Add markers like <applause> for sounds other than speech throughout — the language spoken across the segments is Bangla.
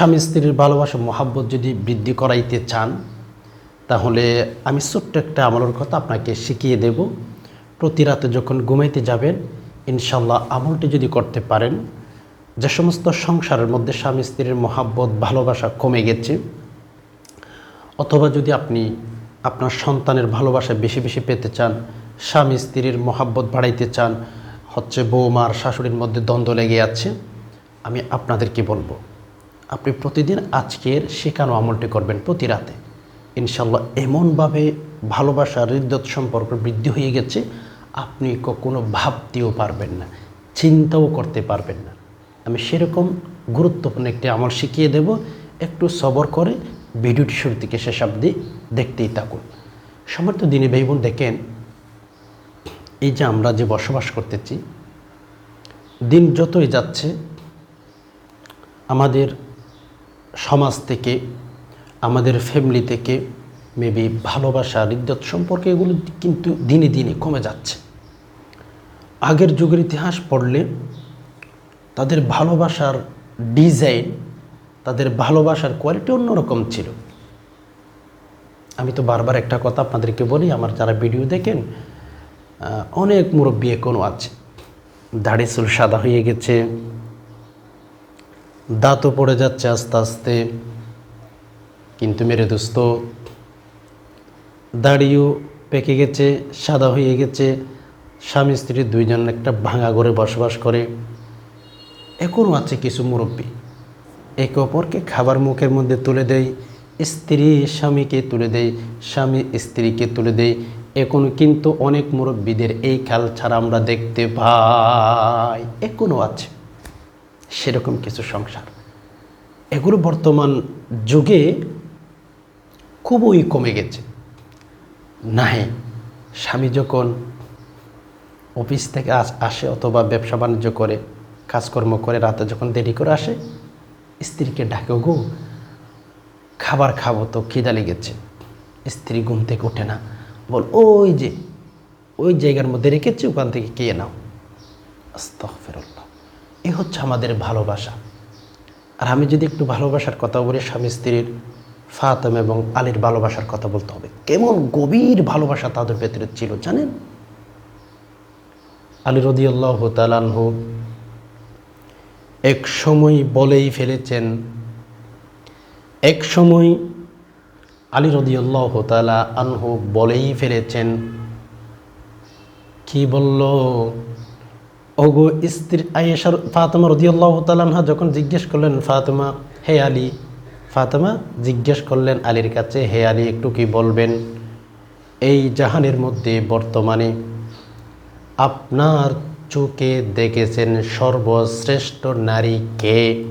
স্বামী স্ত্রীর ভালোবাসা, মহাব্বত যদি বৃদ্ধি করাইতে চান, তাহলে আমি ছোট্ট একটা আমলের কথা আপনাকে শিখিয়ে দেব। প্রতি রাতে যখন ঘুমাইতে যাবেন ইনশাল্লাহ আমলটি যদি করতে পারেন, যে সমস্ত সংসারের মধ্যে স্বামী স্ত্রীর মহাব্বত, ভালোবাসা কমে গেছে, অথবা যদি আপনি আপনার সন্তানের ভালোবাসা বেশি বেশি পেতে চান, স্বামী স্ত্রীর মহাব্বত বাড়াইতে চান, হচ্ছে বৌমার, শাশুড়ির মধ্যে দ্বন্দ্ব লেগে আছে, আমি আপনাদেরকে বলব। আপনি প্রতিদিন আজকের শেখানো আমলটি করবেন প্রতি রাতে। ইনশাল্লাহ এমনভাবে ভালোবাসা, হৃদয়ত সম্পর্ক বৃদ্ধি হয়ে গেছে, আপনি কখনো ভাবতেও পারবেন না, চিন্তাও করতে পারবেন না। আমি সেরকম গুরুত্বপূর্ণ একটি আমল শিখিয়ে দেব, একটু সবর করে ভিডিওটি শুরু থেকে শেষ অবধি দেখতেই থাকুন। সমর্থ দিনী ভাই বোন দেখেন, এই যে আমরা যে বসবাস করতেছি, দিন যতই যাচ্ছে, আমাদের সমাজ থেকে, আমাদের ফ্যামিলি থেকে মেবি ভালোবাসা হৃদয়ত সম্পর্কে এগুলো কিন্তু দিনে দিনে কমে যাচ্ছে। আগের যুগের ইতিহাস পড়লে তাদের ভালোবাসার ডিজাইন তাদের ভালোবাসার কোয়ালিটি অন্যরকম ছিল। আমি তো বারবার একটা কথা আপনাদেরকে বলি, আমার যারা ভিডিও দেখেন অনেক মুরব্বী এখনও আছে। দাড়ি চুল সাদা হয়ে গেছে দাঁতও পড়ে যাচ্ছে আস্তে আস্তে। কিন্তু মেরে দোস্ত, দাড়িও পেকে গেছে, সাদা হয়ে গেছে। স্বামী স্ত্রী দুইজন একটা ভাঙা ঘরে বসবাস করে। এখনও আছে কিছু মুরব্বী। একে অপরকে খাবার মুখের মধ্যে তুলে দেয়, স্ত্রী স্বামীকে তুলে দেয়, স্বামী স্ত্রীকে তুলে দেয়। এখনও কিন্তু অনেক মুরব্বীদের এই কাল ছাড়া আমরা দেখতে পাই। এখনও আছে। সেরকম কিছু সংসার। এগুলো বর্তমান যুগে খুবই কমে গেছে। নাই স্বামী যখন অফিস থেকে আসে অথবা ব্যবসা বাণিজ্য করে, কাজকর্ম করে, রাতে যখন দেরি করে আসে, স্ত্রীকে ডাকে গো খাবার খাব তো, খিদা লেগেছে। স্ত্রী ঘুম থেকে ওঠে না। বল, ওই যে, ওই জায়গার মধ্যে রেখেছি, ওখান থেকে কে নাও। আস্তফেরল্লাহ এ হচ্ছে আমাদের ভালোবাসা। আর আমি যদি একটু ভালোবাসার কথা বলি, স্বামী স্ত্রীর ফাতেম এবং আলীর ভালোবাসার কথা বলতে হবে। কেমন গভীর ভালোবাসা তাদের ভেতরে ছিল, জানেন? আলী রদিয়াল্লাহ তালানহু এক সময় বলেই ফেলেছেন, এক সময় আলী রদিয়াল্লাহ তালা আনহু বলেই ফেলেছেন, কি বলল? ওগো স্ত্রী আয়েশার ফাতেমা রদিয়াল্লাহ তালানহা যখন জিজ্ঞেস করলেন, ফাতেমা, হে আলী? ফাতেমা জিজ্ঞেস করলেন, আলীর কাছে, হে আলী, একটু কি বলবেন? এই জাহানের মধ্যে বর্তমানে আপনার চোখে দেখেছেন সর্বশ্রেষ্ঠ নারী কে?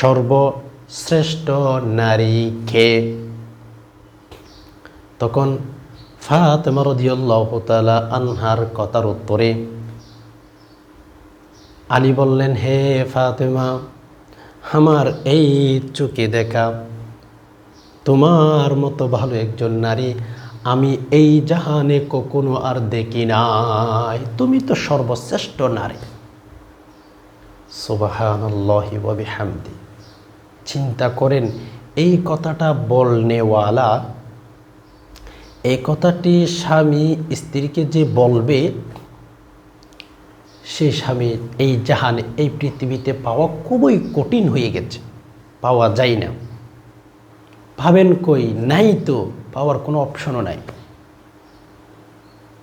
সর্বশ্রেষ্ঠ নারী কে? তখন ফাতেমা রদিয়াল্লাহ তালা আনহার কথার উত্তরে আলী বললেন, হে ফাতেমা, আমার এই চোখে দেখা। তোমার মতো ভালো একজন নারী আমি এই জাহানে কখনো আর দেখি নাই। তুমি তো সর্বশ্রেষ্ঠ নারী। সুবাহান্লাহি হামদি চিন্তা করেন, এই কথাটা বলনেওয়ালা, এই কথাটি স্বামী স্ত্রীকে যে বলবে সে স্বামী এই জাহানে, এই পৃথিবীতে পাওয়া খুবই কঠিন হয়ে গেছে। পাওয়া যায় না। ভাবেন কই, নাই তো, পাওয়ার কোনো অপশনও নাই।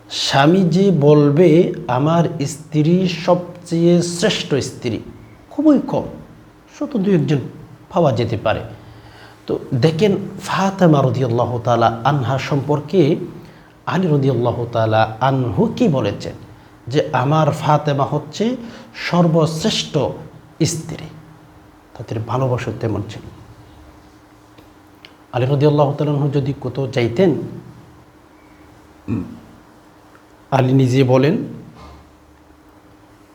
স্বামী যে বলবে, আমার স্ত্রী সবচেয়ে শ্রেষ্ঠ স্ত্রী। খুবই কম শুধু দু একজন পাওয়া যেতে পারে। তো দেখেন ফাতেমা রদিয়াল্লাহ তালা আনহা সম্পর্কে আলী রদিয়াল্লাহ তালা আনহু কি বলেছেন? যে আমার ফাতেমা হচ্ছে সর্বশ্রেষ্ঠ স্ত্রী। তাদের ভালোবাসা তেমন ছিল। আলী রদিয়াল্লাহ তালু যদি কোথাও চাইতেন আলী নিজে বলেন,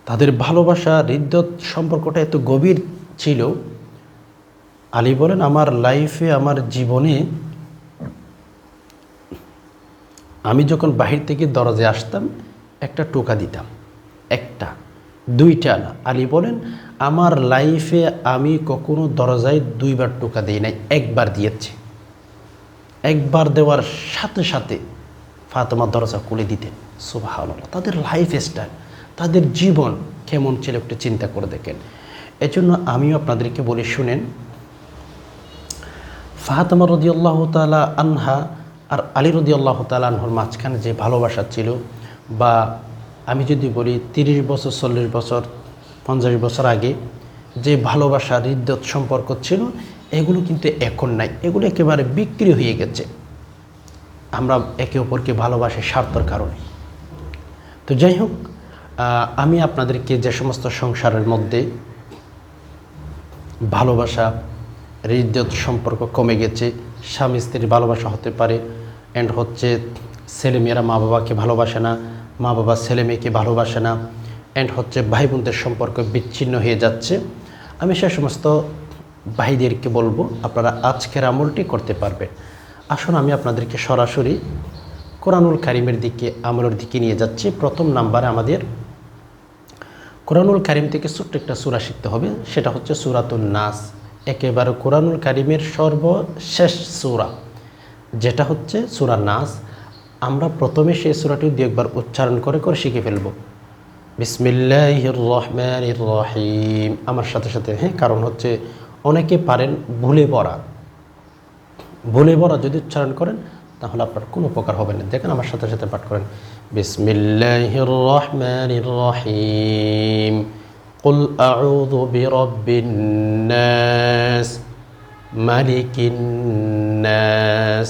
তাদের ভালোবাসা, হৃদয়ত সম্পর্কটা এত গভীর ছিল, আলী বলেন, আমার লাইফে, আমার জীবনে আমি যখন বাহির থেকে দরজায় আসতাম একটা টোকা দিতাম, একটা, দুইটা না। আলী বলেন, আমার লাইফে আমি কখনো দরজায় দুইবার টোকা দিই নাই, একবার দিয়েছি। একবার দেওয়ার সাথে সাথে ফাতেমা দরজা খুলে দিতেন সুবাহ তাদের লাইফ স্টাইল, তাদের জীবন কেমন ছিল একটু চিন্তা করে দেখেন। এজন্য আমিও আপনাদেরকে বলি শুনেন ফাহাতমা রদি আল্লাহ তালা আনহা আর আলী রদি আল্লাহ তালা আনহর মাঝখানে যে ভালোবাসা ছিল বা আমি যদি বলি তিরিশ বছর, চল্লিশ বছর, পঞ্চাশ বছর আগে যে ভালোবাসা হৃদ্যত সম্পর্ক ছিল, এগুলো কিন্তু এখন নাই। এগুলো একেবারে বিক্রি হয়ে গেছে। আমরা একে অপরকে ভালোবাসি স্বার্থর কারণে। তো যাই হোক আমি আপনাদেরকে যে সমস্ত সংসারের মধ্যে ভালোবাসা হৃদয়ত সম্পর্ক কমে গেছে স্বামী স্ত্রীর ভালোবাসা হতে পারে অ্যান্ড হচ্ছে ছেলেমেয়েরা মা বাবাকে ভালোবাসে না মা বাবা ছেলে মেয়েকে ভালোবাসে না অ্যান্ড হচ্ছে ভাই বোনদের সম্পর্ক বিচ্ছিন্ন হয়ে যাচ্ছে। আমি সে সমস্ত ভাইদেরকে বলব, আপনারা আজকের আমলটি করতে পারবেন। আসুন আমি আপনাদেরকে সরাসরি কোরআনুল কারিমের দিকে, আমলের দিকে নিয়ে যাচ্ছি। প্রথম নাম্বারে আমাদের কোরআনুল কারিম থেকে ছোট্ট একটা সুরা শিখতে হবে। সেটা হচ্ছে সুরাতুল নাস। একেবারে কোরআনুল কারিমের সর্বশেষ সুরা, যেটা হচ্ছে সুরা নাস। আমরা প্রথমে সেই সুরাটি দু একবার উচ্চারণ করে করে শিখে ফেলব বিসমিল্লাহ রহমান রহিম আমার সাথে সাথে হ্যাঁ কারণ হচ্ছে অনেকে পারেন ভুলে পড়া ভুলে পড়া যদি উচ্চারণ করেন তাহলে আপনার কোনো উপকার হবে না দেখেন আমার সাথে সাথে পাঠ করেন বিসমিল্লাহির রহমানির রহিম قل أعوذ برب الناس ملك الناس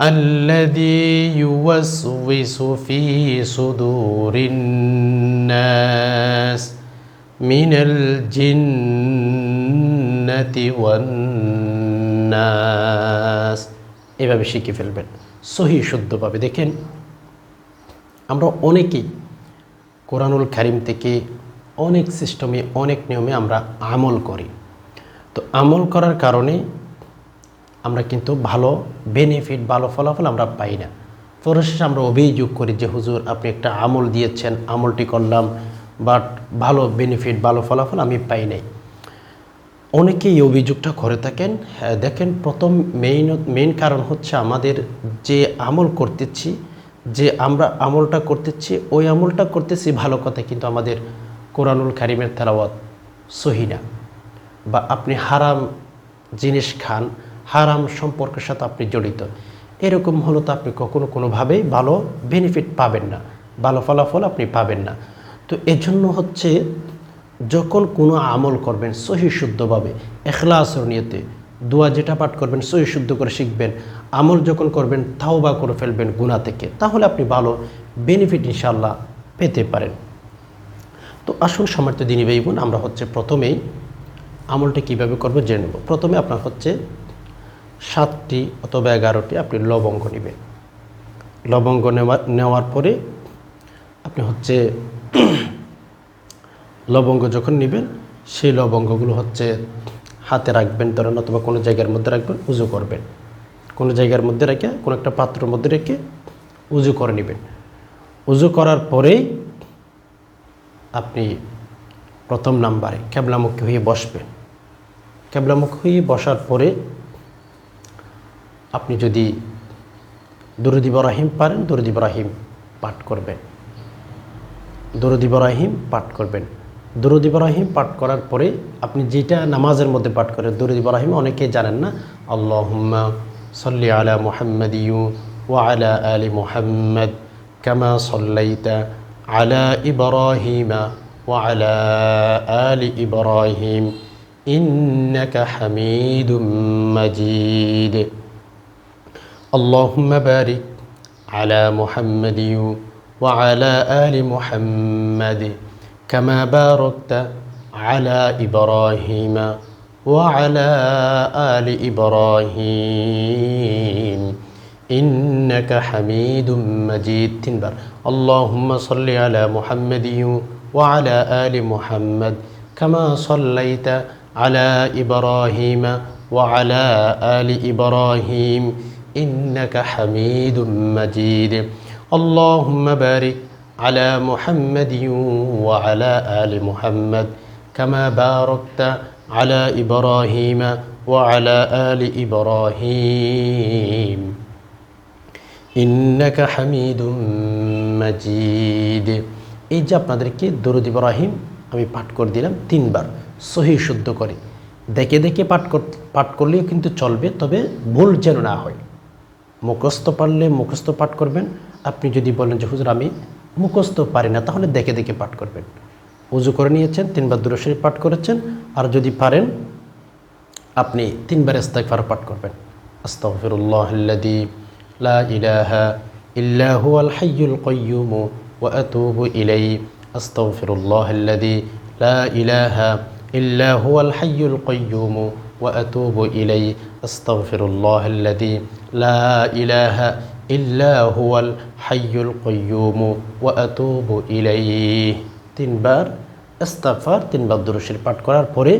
الذي يوسوس في صدور الناس من الجنة والناس এভাবে শিখে ফেলবেন সহি শুদ্ধভাবে দেখেন আমরা অনেকেই কোরআনুল কারিম থেকে অনেক সিস্টেমে অনেক নিয়মে আমরা আমল করি তো আমল করার কারণে আমরা কিন্তু ভালো বেনিফিট ভালো ফলাফল আমরা পাই না। পরিশেষে আমরা অভিযোগ করি যে হুজুর আপনি একটা আমল দিয়েছেন আমলটি করলাম বাট ভালো বেনিফিট ভালো ফলাফল আমি পাই নাই। অনেকেই এই অভিযোগটা করে থাকেন। হ্যাঁ, দেখেন প্রথম মেইন মেইন কারণ হচ্ছে আমাদের যে আমল করতেছি যে আমরা আমলটা করতেছি ওই আমলটা করতেছি ভালো কথা কিন্তু আমাদের কোরআনুল কারিমের তেলাওয়াত সহিনা বা আপনি হারাম জিনিস খান হারাম সম্পর্কের সাথে আপনি জড়িত। এরকম হলো তো আপনি কখনো কোনোভাবেই ভালো বেনিফিট পাবেন না। ভালো ফলাফল আপনি পাবেন না। তো এজন্য হচ্ছে যখন কোনো আমল করবেন সহি শুদ্ধভাবে, এখলাসর নিয়েতে, দোয়া যেটা পাঠ করবেন সহি শুদ্ধ করে শিখবেন, আমল যখন করবেন তাও বা করে ফেলবেন গুণা থেকে, তাহলে আপনি ভালো বেনিফিট ইনশাল্লাহ পেতে পারেন। তো আসুন সমর্থ দিনী ভাই বোন, আমরা হচ্ছে প্রথমেই আমলটা কীভাবে করব জেনে নেব। প্রথমে আপনার হচ্ছে সাতটি অথবা এগারোটি আপনি লবঙ্গ নেবেন। লবঙ্গ নেওয়া নেওয়ার পরে আপনি হচ্ছে <clears throat> লবঙ্গ যখন নেবেন, সেই লবঙ্গগুলো হচ্ছে হাতে রাখবেন ধরেন অথবা কোনো জায়গার মধ্যে রাখবেন, উজু করবেন। কোনো জায়গার মধ্যে রেখে, কোনো একটা পাত্রের মধ্যে রেখে উজু করে নেবেন। উজু করার পরেই আপনি প্রথম নাম্বারে ক্যাবলামুখী হয়ে বসবেন। ক্যাবলামুখী হয়ে বসার পরে আপনি যদি দরুদ ইব্রাহিম পারেন দরুদ ইব্রাহিম পাঠ করবেন। দরুদ ইব্রাহিম পাঠ করবেন। দরুদ ইব্রাহিম পাঠ করার পরে আপনি যেটা নামাজের মধ্যে পাঠ করেন দরুদ ইব্রাহিম অনেকে জানেন না আল্লাহ সল্লি আলা মোহাম্মদ ইউ ওয়া আলা আলি মোহাম্মদ কামা সল্লাইতা আলা ইব্রাহিমা ও আলা আলি ইব্রাহিম ইন্নাকা হামিদুম মাজিদ। اللهم بارك على محمد وعلى آل محمد كما باركت على إبراهيم وعلى آل إبراهيم. إنك حميد مجيد. تنبر اللهم صل على محمد وعلى آل محمد كما صليت على إبراهيم وعلى آل إبراهيم. إنك حميد مجيد اللهم بارك على محمد وعلى آل محمد كما باركت على إبراهيم وعلى آل إبراهيم إنك حميد مجيد এই যে আপনাদেরকে দরুদ ইব্রাহিম আমি পাঠ করে দিলাম তিনবার সহি শুদ্ধ করে দেখে দেখে পাঠ কর পাঠ করলেও কিন্তু চলবে তবে ভুল যেন না হয় মুখস্থ পারলে মুখস্থ পাঠ করবেন। আপনি যদি বলেন যে, হুজুর, আমি মুখস্থ পারি না, তাহলে দেখে দেখে পাঠ করবেন। উজু করে নিয়েছেন, তিনবার দুরশরীফ পাঠ করেছেন, আর যদি পারেন, আপনি তিনবার ইস্তেগফার পাঠ করবেন। আস্তাগফিরুল্লাহ আল্লাযী লা ইলাহা লা ইলাহা ইল্লা হুয়াল হাইয়ুল কাইয়্যুম ওয়া আতুবু ইলাইহি আস্তাগফিরুল্লাহ আল্লাযী লা ইলাহা ইল্লা হুয়াল হাইয়ুল কাইয়্যুম ওয়া আতুবু ইলাইহি তিনবার ইস্তেগফার তিনবার দুরূদ পাঠ করার পরে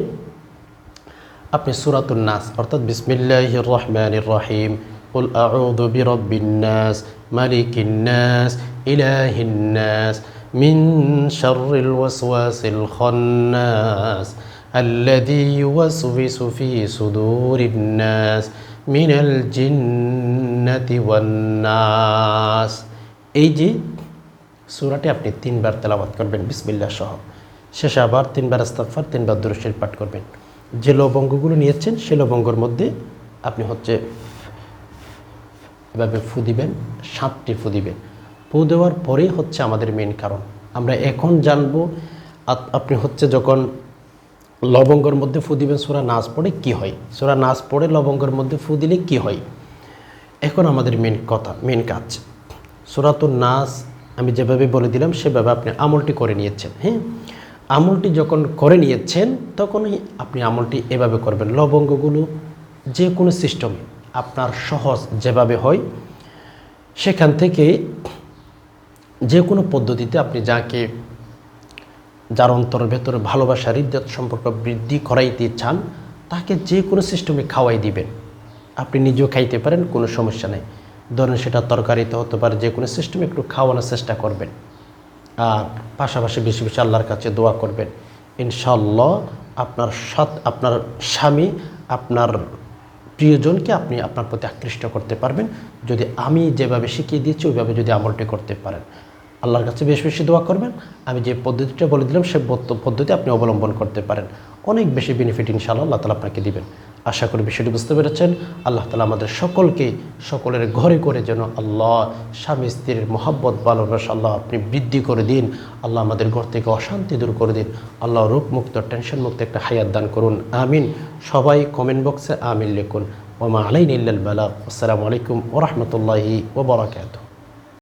আপনি সুরাতুল নাস অর্থাৎ বিসমিল্লাহির রহমানির রহিম قل أعوذ برب الناس ملك الناس إله الناس من شر الوسواس الخناس الذي يوسوس في صدور الناس من الجنة والناس এই যে সুরাটি আপনি তিনবার তেলাওয়াত করবেন বিসমিল্লাহ সহ শেষে আবার তিনবার আস্তাগফার তিনবার দুরুশের পাঠ করবেন যে লবঙ্গগুলো নিয়েছেন সে লবঙ্গর মধ্যে আপনি হচ্ছে এভাবে ফু দিবেন সাতটি ফু দিবেন ফু দেওয়ার পরেই হচ্ছে আমাদের মেন কারণ। আমরা এখন জানব আপনি হচ্ছে যখন লবঙ্গর মধ্যে ফু দিবেন, সোরা নাচ পড়ে কি হয়? সোরা নাচ পড়ে লবঙ্গর মধ্যে ফু দিলে কি হয়? এখন আমাদের মেন কথা মেন কাজ। সুরাতুন নাচ আমি যেভাবে বলে দিলাম, সেভাবে আপনি আমলটি করে নিয়েছেন হ্যাঁ? আমলটি যখন করে নিয়েছেন, তখনই আপনি আমলটি এভাবে করবেন। লবঙ্গগুলো যে কোনো সিস্টেমে আপনার সহজ যেভাবে হয়, সেখান থেকে যে কোনো পদ্ধতিতে আপনি যাকে, যার অন্তরের ভেতরে ভালোবাসার ইজ্জত সম্পর্ক বৃদ্ধি করাইতে চান, তাকে যে কোনো সিস্টেমে খাওয়াই দিবেন। আপনি নিজেও খাইতে পারেন, কোনো সমস্যা নেই। ধরেন সেটা তরকারিতে হতে পারে যে কোনো সিস্টেমে একটু খাওয়ানোর চেষ্টা করবেন। আর পাশাপাশি বেশি বেশি আল্লাহর কাছে দোয়া করবেন। ইনশাল্লাহ আপনার সৎ, আপনার স্বামী, আপনার প্রিয়জনকে আপনি আপনার প্রতি আকৃষ্ট করতে পারবেন। যদি আমি যেভাবে শিখিয়ে দিয়েছি, ওইভাবে যদি আমলটি করতে পারেন। আল্লাহর কাছে বেশ বেশি দোয়া করবেন। আমি যে পদ্ধতিটা বলে দিলাম, সে পদ্ধতি আপনি অবলম্বন করতে পারেন। অনেক বেশি বেনিফিট ইনশাআল্লাহ আল্লাহ তালা আপনাকে দিবেন। আশা করি বিষয়টি বুঝতে পেরেছেন। আল্লাহ তালা আমাদের সকলকে, সকলের ঘরে করে যেন আল্লাহ স্বামী স্ত্রীর মহাব্বত ভালোবাসা আল্লাহ আপনি বৃদ্ধি করে দিন। আল্লাহ আমাদের ঘর থেকে অশান্তি দূর করে দিন। আল্লাহ রোগমুক্ত টেনশন মুক্ত একটা হায়াত দান করুন। আমিন। সবাই কমেন্ট বক্সে আমিন লিখুন। ওমা আলাইন ইল্লাল বালাগ আসসালামু আলাইকুম ওরহমতুল্লাহি ওবরাকাতুহ